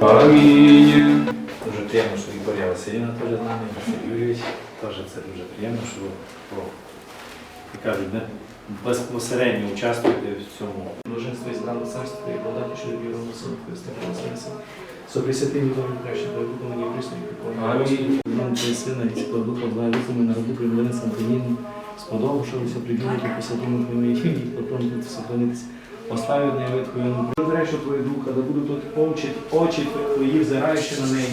Амінь. Дуже приємно, що Вікторія Василівна теж з нами, Василь Юрійович. Теж це дуже приємно, що о, як кажуть, не безпосередньо участвуєте в цьому. Блаженство і зрано царство і благодаті, що любі ровно сину Христа Христа. Соприсвятий відомі краще, дай Богу мені присної Амінь. Нам Твій Сина і Святого Духа, два віцами на роду привели Сантиніну, сподобавшися прибігнути по святому Твоєму імені, потім тут сохранитися. Оставив не ветхою, Благодаря, що Твоє Духа, да будуть тут очі, очі Твої, взираючи на неї,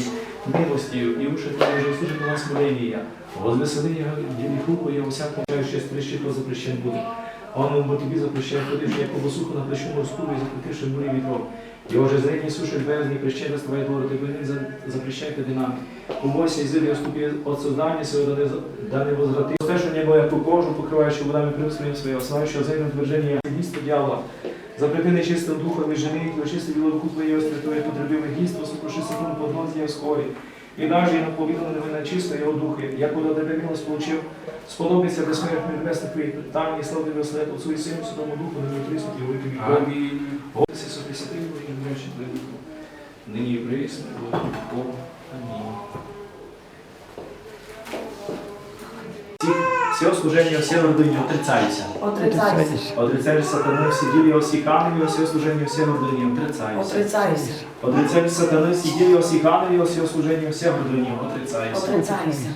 милостію, і уші Твої вже служить на нас моління. Возвесели ділі руку, я усякому ще стріщи, то запрещен буде. Он бо тобі запрещен, ходивши, як обосуху на плечу морську, і закрутивши морі вітров. І уже зрідні суші бездні, прищене ствоє двори, тебе не запрещайте динамі. Умойся і зири, оступи от создання сього, да не, возврати. Те, що небо, яку кожу, покриваючи водами примслення своє, ославивши озейним твердження, гністо дьявола. Запрети нечистим духом і жени, і очисти біло руку твоєї острітої, потребили гністо, сокруши секунд поднозі вскорі. І даже і наповідали на мене чисто його духи, як удо тебе милость получив, сподобиться безсмертний небесних там і слави веселет, Отцу і Сину, Святому Духу, нині присуті, і віки віков. Амінь. Голоси святий, і мречі Духу. Нині і присно, і во. Амінь. Все служение, все родині отрицаюся. Отрицайся. Отрицаю сатани, всі ділі осі ханові, все служення, все родині отрицаюся. Отрицайся. Отрицаю сатани, всі ділі осі ханові, все служення, все родині отрицаюся. Отрицайся.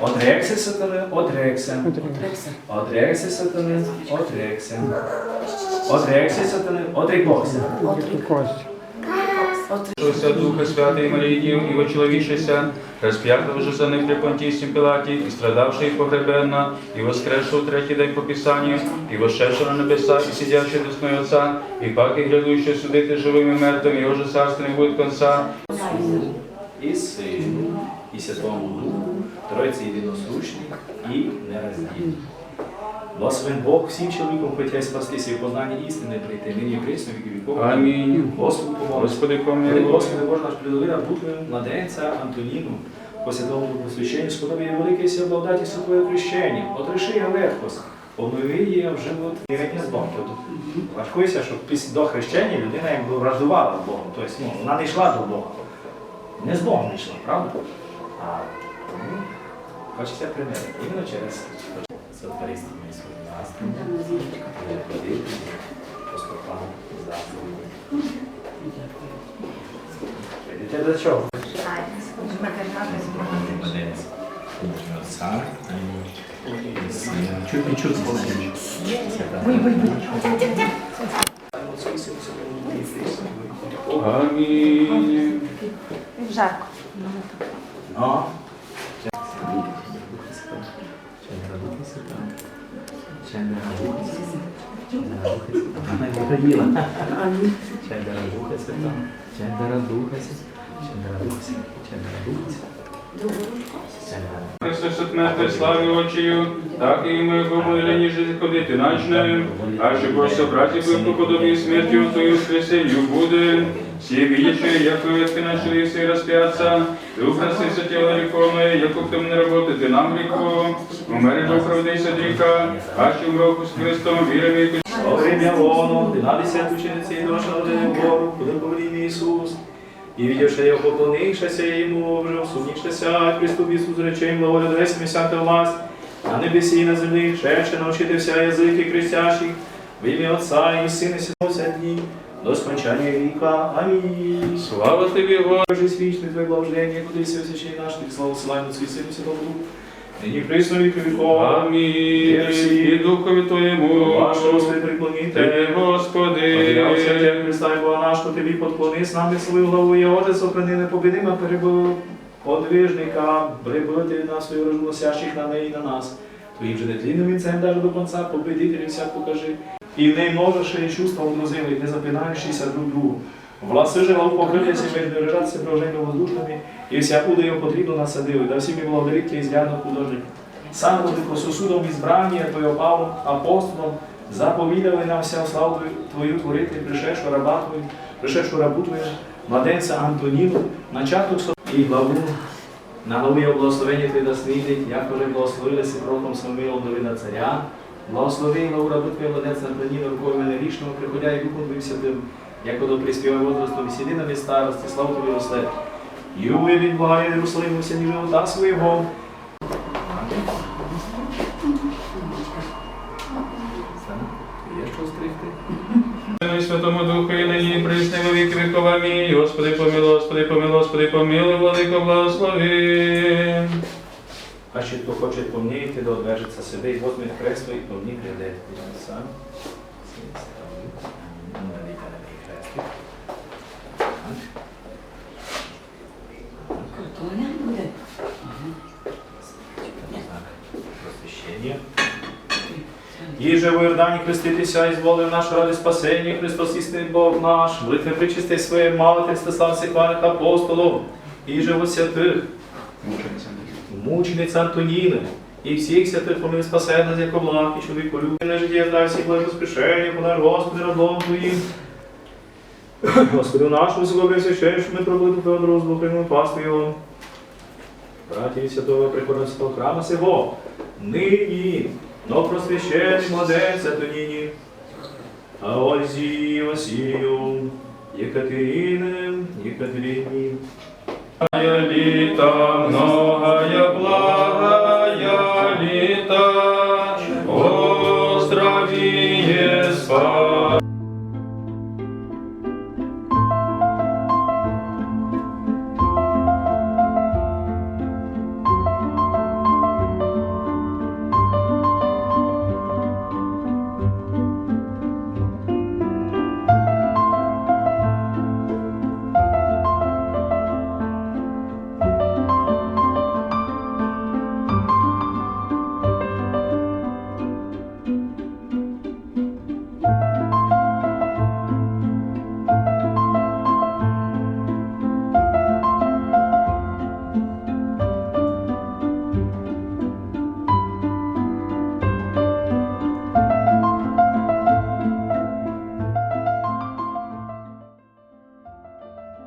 Отрекся сатани, отрекся. Отрекся сатани, отрекся. Отрекся сатани, отреклося. Отрицайся. Слався Духа Святий Марії, і розп'ятого же за них при Понтійсім Пилаті, і страдавши і погребенна, і воскресши третій день по Писанню, і вошедши на небеса, і сидячи десною Отця, і пак і грядуючи судити живим і мертвим, його же царство не буде конца. І Сину, і Святому Духу, Тройці єдиносущні і нероздільні. Благословен Бог всім чоловікам, хоча й спастися і в познанні істини прийти, нині і присно віки віков. Амінь. Господу помолимся. Господи, Господи, помилуй. Господи, Боже наш предовира Бутвою, младенця Антоніну, по святому посвященню, сподобі великий сил благодаті Святое Хрещення, отреши я легкость, обнови її в живот вірення з Богом. Тобто, важкується, що після до хрещення людина якби враждувала з Богом, тобто ну, вона не йшла до Бога. Не з Богом не йшла, правда? А тому хочеться примерити. Іменно через São três também são então, desastres. É né? Poder, hospital, desastre. Vedete da ciò? Alzare, più più svolgere. Vuoi, vuoi, vuoi. Non so se sono in fretta. Oh, Jarco. No. Мертвий славі очію, так і ми помилені жити ходити начне, а що ви по подобі смерті Твою воскресенню буде. Всі видячи, як ви начали всі розп'яться, дух насися тіла гріховне, як у не работати нам гріхо, умери Бог правдися гріха, а що в року з Христом віримо і Во время десяту учениці і доша родини Богу, куди повелів Ісус. І видівши його, поклонившися йому, вже усунішся, приступ Ісус речей, благоля доресі місяти власть, на небесі і на землі, шедше навчити вся язики крестящих, в ім'я Отця і Сина Святого дні, до скончання віка. Амінь. Слава тобі! Боже свічний Твоє благословення, куди все священні наш, Ти славу силаємо Свій Сину Святому Духу, нині присно віки вікова. Амінь. І Духові Твоєму. Ваше Господи, приклоніте. Тебе, Господи. Подивився Христа і Бога нашого, тобі подклонись нам і свою главу, і Отець сохрани непобідима перебив подвижника, прибити на свою рожу на неї і на нас. Твоїм же нетлінним вінцем даже до конца, победителі всяк покажи. І не можеш і чувства угрозили, не запинаючися друг другу. Власи же покрилися, між держатися проження воздушними, і всяку, де його потрібно насадили, да всі ми благодарите і зрядно художник. Сам буде по сусудом ізбрання Твоєго Павлом, апостолом, заповідали нам вся славу Твою творити, пришедшу раба Твою, рабу Твою, младенця Антоніну, начаток і главу, на його благословення Ти да як вже благословилися кроком Самуїлом Давида царя, благослови главу рабу Твою, младенця Антоніна, рукою мене річного, приходя і Духом Твоїм Святим, Яко до приспівай возрасту веселинами старости, славу Тобі росте. І увидить блага Єрусалиму всі живота своєго. Є що стригти? Святому Духу, і нині і присно во віки віков. Амінь. Господи помилуй, Господи помилуй, Господи помилуй, владико благослови. А ще хто хоче помніти, да одвержиться себе і возьме хресту і помні гряде. Сам. Їже в Йордані хреститися, і зволив наш ради спасення, Христос істинний Бог наш, молитви причисти своє мати, стеслав всіх ваних апостолів, і же святих, мучениць Антоніни, і всіх святих помилуй спасе нас, як облак, і чоловіку любне життя, знай всіх благоспішення, понар Господи, радлом Твоїм. Господи нашому злобі священному митрополиту Феодору, злоприму пасту його. Братів святого приходу святого храма сего, нині, но просвящений младенця Антоніні, а Ользі Василю, Екатерине, Екатерині, літа, многая